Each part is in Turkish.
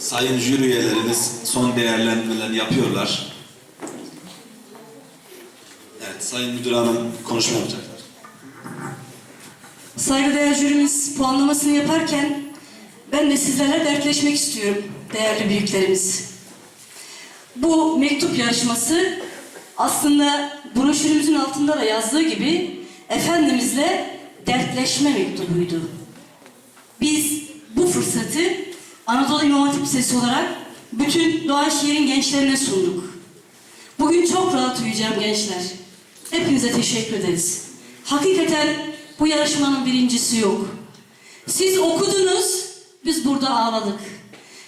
Sayın jüri üyelerimiz son değerlendirmelerini yapıyorlar. Evet, Sayın Müdür Hanım konuşma yapacaklar. Saygıdeğer jürimiz puanlamasını yaparken ben de sizlerle dertleşmek istiyorum değerli büyüklerimiz. Bu mektup yarışması aslında broşürümüzün altında da yazdığı gibi Efendimizle dertleşme mektubuydu. Biz bu fırsatı Anadolu İmam Hatip Lisesi olarak bütün Doğanşehir'in gençlerine sunduk. Bugün çok rahat uyuyacağım gençler. Hepinize teşekkür ederiz. Hakikaten bu yarışmanın birincisi yok. Siz okudunuz, biz burada ağladık.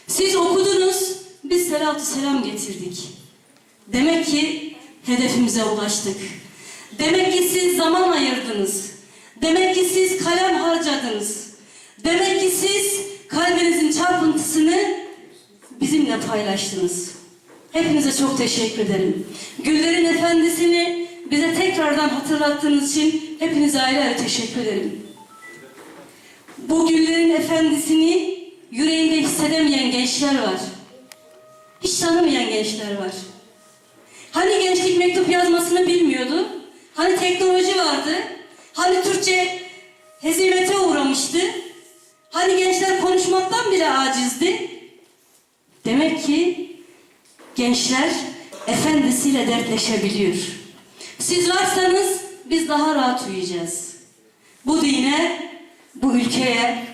Siz okudunuz, biz selatü selam getirdik. Demek ki hedefimize ulaştık. Demek ki siz zaman ayırdınız. Demek ki siz kalem harcadınız. Demek ki siz kalbinizin çarpıntısını bizimle paylaştınız. Hepinize çok teşekkür ederim. Güllerin Efendisi'ni bize tekrardan hatırlattığınız için hepinize ayrı ayrı teşekkür ederim. Bu Güllerin Efendisi'ni yüreğinde hissedemeyen gençler var. Hiç tanımayan gençler var. Hani gençlik mektup yazmasını bilmiyordu? Hani teknoloji vardı? Hani Türkçe hezimete uğramıştı? Hani gençler konuşmaktan bile acizdi? Demek ki gençler efendisiyle dertleşebiliyor. Siz varsanız biz daha rahat uyuyacağız. Bu dine, bu ülkeye,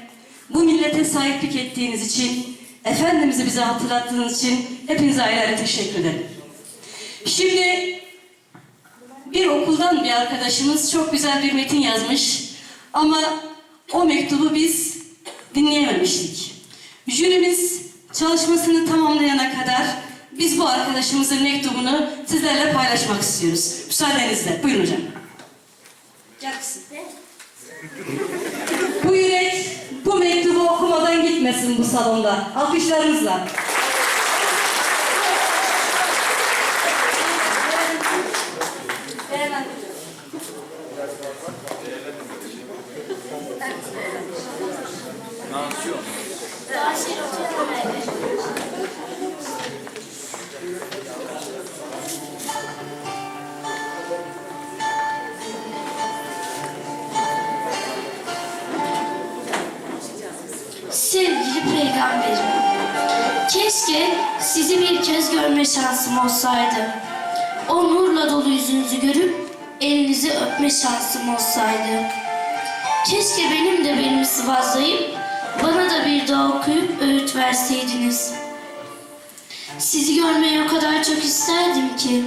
bu millete sahiplik ettiğiniz için, Efendimiz'i bize hatırlattığınız için hepinize ayrı ayrı teşekkür ederim. Şimdi bir okuldan bir arkadaşımız çok güzel bir metin yazmış ama o mektubu biz dinleyememiştik. Jürimiz çalışmasını tamamlayana kadar biz bu arkadaşımızın mektubunu sizlerle paylaşmak istiyoruz. Müsaadenizle. Buyurun hocam. Gel kızım. Bu yürek bu mektubu okumadan gitmesin bu salonda. Alkışlarınızla. Sevgili peygamberim, keşke sizi bir kez görme şansım olsaydı. O nurla dolu yüzünüzü görüp elinizi öpme şansım olsaydı. Keşke benim de belimi sıvazlayıp bana da bir dua okuyup öğüt verseydiniz. Sizi görmeyi o kadar çok isterdim ki.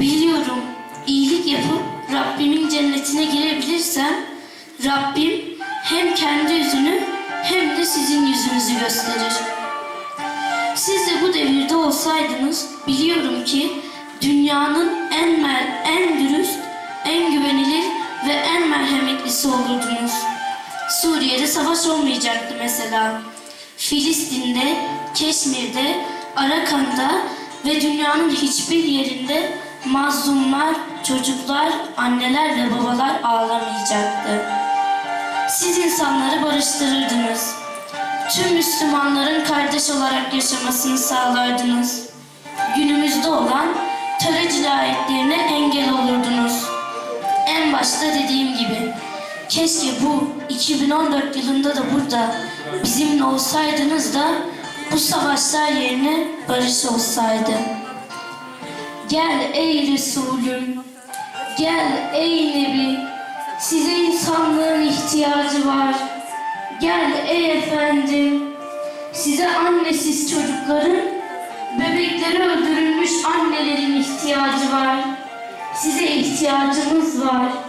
Biliyorum iyilik yapıp Rabbimin cennetine girebilirsem Rabbim hem kendi yüzünü hem de sizin yüzünüzü gösterir. Siz de bu devirde olsaydınız biliyorum ki dünyanın en mer en dürüst, en güvenilir ve en merhametlisi olurdunuz. Suriye'de savaş olmayacaktı mesela. Filistin'de, Keşmir'de, Arakan'da ve dünyanın hiçbir yerinde mazlumlar, çocuklar, anneler ve babalar ağlamayacaktı. Siz insanları barıştırırdınız. Tüm Müslümanların kardeş olarak yaşamasını sağlardınız. Günümüzde olan töre cinayetlerine engel olurdunuz. En başta dediğim gibi, keşke bu 2014 yılında da burada bizimle olsaydınız da bu savaşlar yerine barış olsaydı. Gel ey Resulüm, gel ey Nebi, size insanlığın ihtiyacı var. Gel ey efendim, size annesiz çocukların, bebekleri öldürülmüş annelerin ihtiyacı var. Size ihtiyacımız var.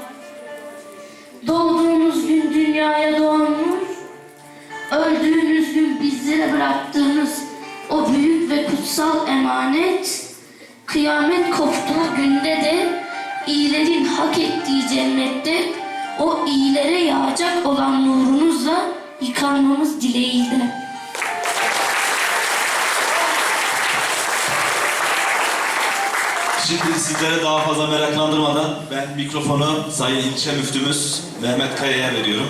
Doğduğunuz gün dünyaya doğan nur, öldüğünüz gün bizlere bıraktığınız o büyük ve kutsal emanet, kıyamet koptuğu günde de iyilerin hak ettiği cennette o iyilere yağacak olan nurunuzla yıkanmamız dileğiyle. Şimdi sizlere daha fazla meraklandırmadan ben mikrofonu Sayın İlçe Müftümüz Mehmet Kaya'ya veriyorum.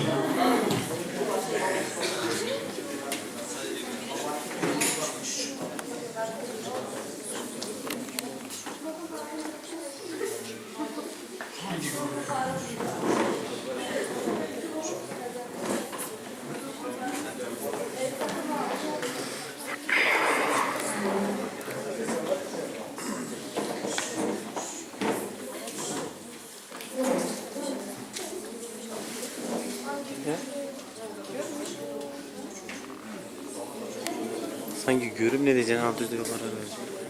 Sanki görüm ne diyeceksin alt üstü karar vereceksin.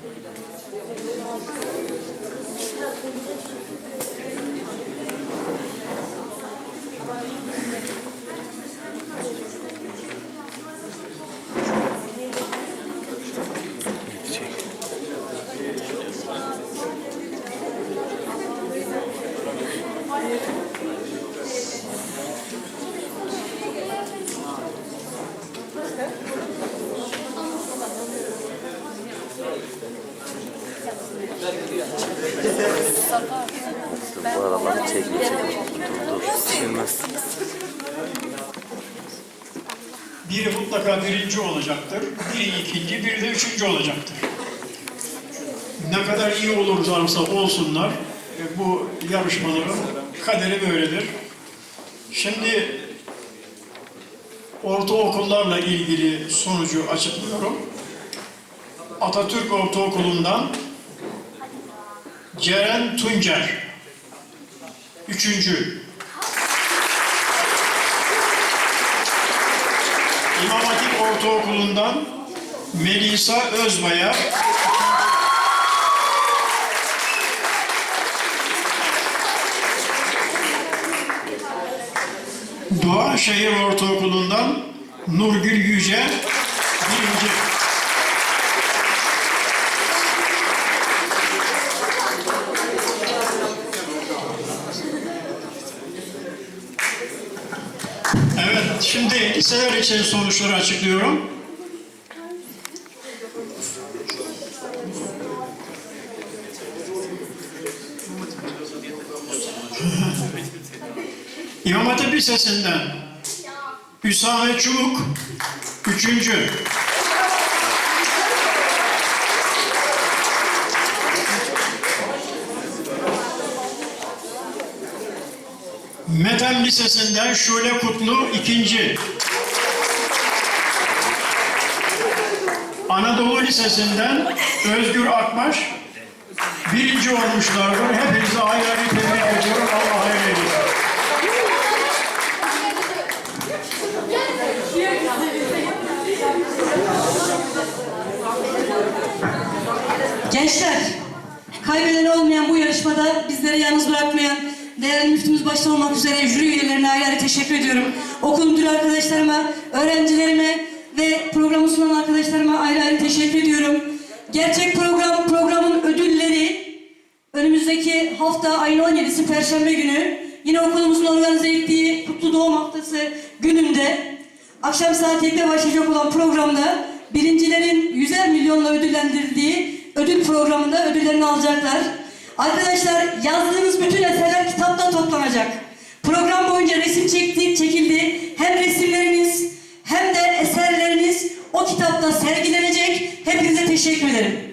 Bu aralar çekme çekme. Dur dur. Silmez. Biri mutlaka birinci olacaktır, biri ikinci, biri de üçüncü olacaktır. Ne kadar iyi olurlarsa olsunlar, e, bu yarışmaların kaderi böyledir. Şimdi ortaokullarla ilgili sonucu açıklıyorum. Atatürk Ortaokulu'ndan Ceren Tuncer, üçüncü. İmam Hatip Ortaokulu'ndan Melisa Özbayar. Doğanşehir Ortaokulu'ndan Nurgül Yüce birinci. Evet, şimdi liseler için sonuçları açıklıyorum. İmam Hatip Lisesi'nden Hüsame Çubuk, üçüncü. Metem Lisesi'nden Şule Kutlu ikinci. Anadolu Lisesi'nden Özgür Akbaş birinci olmuşlardır. Hepinize ayrı ayrı ediyorum. Allah hayırlı eylesin. Gençler, kaybeden olmayan bu yarışmada bizleri yalnız bırakmayan değerli müftümüz başta olmak üzere jüri üyelerine ayrı ayrı teşekkür ediyorum. Okul müdürü arkadaşlarıma, öğrencilerime ve programı sunan arkadaşlarıma ayrı ayrı teşekkür ediyorum. Gerçek program, programın ödülleri önümüzdeki hafta ayın 17'si Perşembe günü yine okulumuzun organize ettiği Kutlu Doğum Haftası gününde akşam saat 2'de başlayacak olan programda birincilerin 100'er milyonla ödüllendirildiği ödül programında ödüllerini alacaklar. Arkadaşlar yazdığınız bütün eserler kitapta toplanacak. Program boyunca resim çekti, çekildi. Hem resimleriniz hem de eserleriniz o kitapta sergilenecek. Hepinize teşekkür ederim.